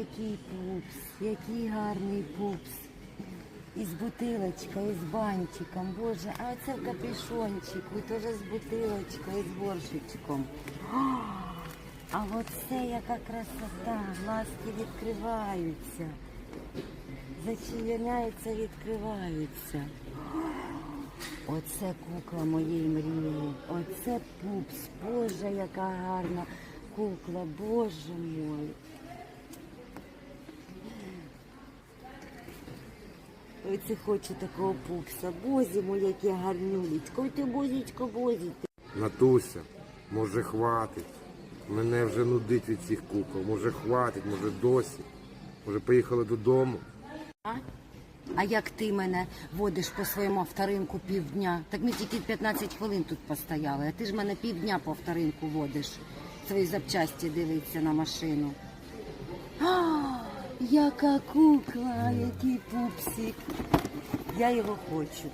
який пупс, який гарний пупс. І з бутилочкою, і з банчиком. Боже, а оце в капюшончику, теж з бутилочкою, з горшечком. А, оце яка красота, глазки відкриваються. Зачиняються, відкриваються. Оце кукла моєї мрії. Оце пупс. Боже, яка гарна кукла, боже мой. Оце хочу такого пупса. Бозі мой, яке гарнюлечко. Ти бозічко, бозічко. Натуся, може хватить. Мене вже нудить від цих кукол. Може хватить, може досі. Може поїхали додому. А? А як ти мене водиш по своєму авторинку півдня? Так ми тільки 15 хвилин тут постояли, а ти ж мене півдня по авторинку водиш. Свої запчасті дивиться на машину. А, яка кукла, який пупсик. Я його хочу.